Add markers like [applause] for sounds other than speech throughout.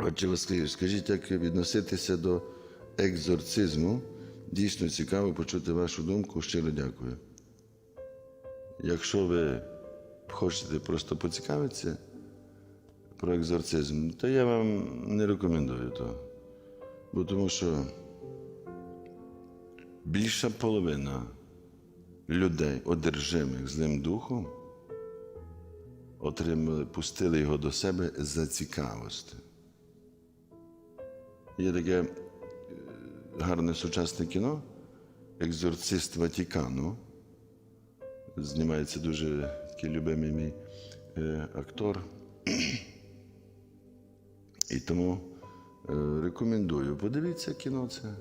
Отже, Василь, скажіть, як відноситися до екзорцизму? Дійсно цікаво почути вашу думку. Щиро дякую. Якщо ви хочете просто поцікавитися про екзорцизм, то я вам не рекомендую то. Бо тому що більша половина людей, одержимих злим духом, отримали, пустили його до себе за цікавості. Є таке е, гарне сучасне кіно Екзорцист Ватікану. Знімається дуже такий любимий мій е, актор. І тому е, рекомендую. Подивіться кіно це.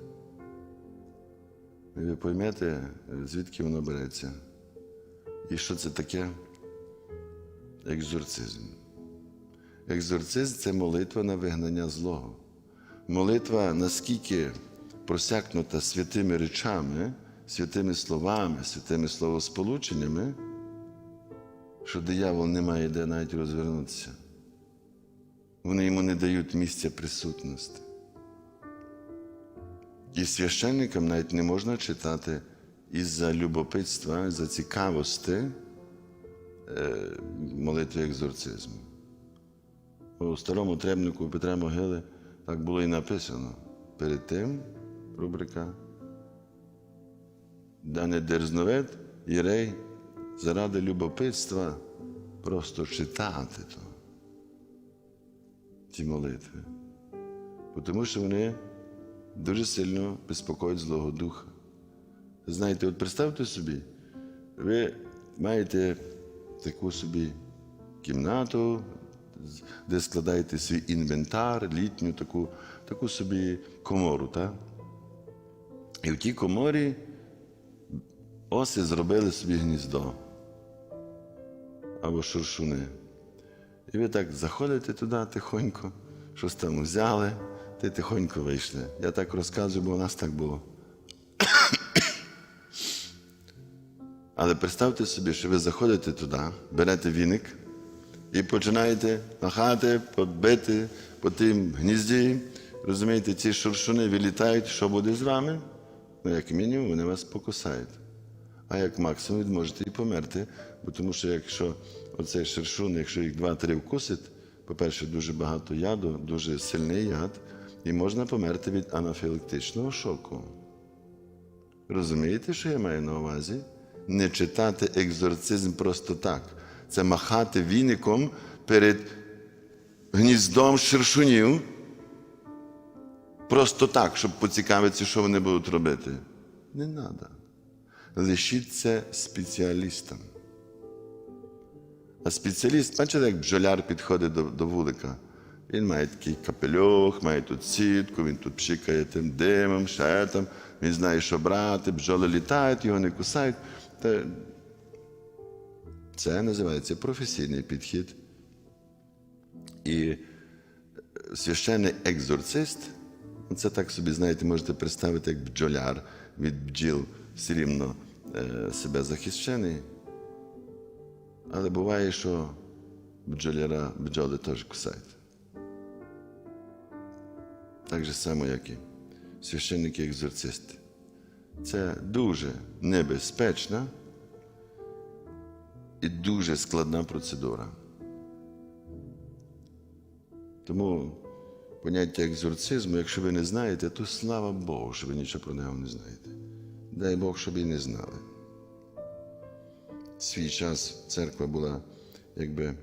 І ви поймете, звідки воно береться. І що це таке екзорцизм. Екзорцизм це молитва на вигнання злого. Молитва наскільки просякнута святими речами, святими словами, святими словосполученнями, що диявол не має де навіть розвернутися. Вони йому не дають місця присутності. І священникам навіть не можна читати із-за любопитства, із-за цікавості е, молитви екзорцизму. У старому требнику Петра Могили так було і написано. Перед тим рубрика Да не дерзновет єрей заради любопитства просто читати то, ці молитви. Тому що вони дуже сильно безпокоять Злого Духа. Знаєте, от представте собі, ви маєте таку собі кімнату, де складаєте свій інвентар, літню таку, таку собі комору. Так? І в тій коморі оси зробили собі гніздо або шуршуни. І ви так заходите туди тихонько, щось там взяли, ти тихонько вийшли. Я так розказую, бо у нас так було. [coughs] Але представте собі, що ви заходите туди, берете віник і починаєте махати, подбити по тим гнізді. Розумієте, ці шуршуни вилітають, що буде з вами? Ну, як мінімум, вони вас покусають. А як максимум ви можете і померти, бо тому що якщо оцей шершун, якщо їх два-три вкусить, по-перше, дуже багато яду, дуже сильний яд, і можна померти від анафілактичного шоку. Розумієте, що я маю на увазі? Не читати екзорцизм просто так. Це махати віником перед гніздом шершунів. Просто так, щоб поцікавитися, що вони будуть робити. Не треба. Лишіться спеціалістам. А спеціаліст, бачите, як бджоляр підходить до, до вулика. Він має такий капельох, має тут сітку, він тут пшикає тим димом, ще там. Він знає, що брати, бджоли літають, його не кусають. Це називається професійний підхід. І священний екзорцист, це так собі, знаєте, можете представити, як бджоляр від бджіл все рівно е, себе захищений. Але буває, що бджоляра бджоли теж кусають. Так же само, як і священники екзорцисти. Це дуже небезпечна і дуже складна процедура. Тому поняття екзорцизму, якщо ви не знаєте, то слава Богу, що ви нічого про нього не знаєте. Дай Бог, щоб і не знали. Свій час церква була, якби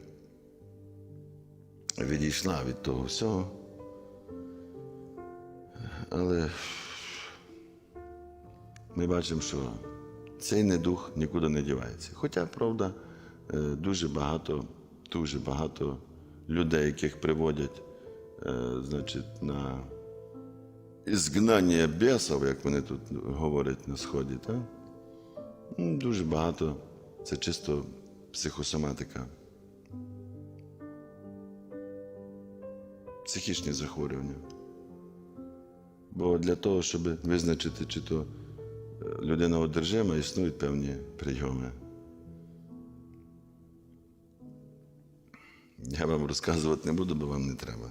відійшла від того всього. Але ми бачимо, що цей недух нікуди не дівається. Хоча, правда, е, дуже багато, дуже багато людей, яких приводять е, значить, на ізгнання бісів, як вони тут говорять на сході, так? Ну, дуже багато. Це чисто психосоматика. Психічні захворювання. Бо для того, щоб визначити, чи то людина одержима, існують певні прийоми. Я вам розказувати не буду, бо вам не треба.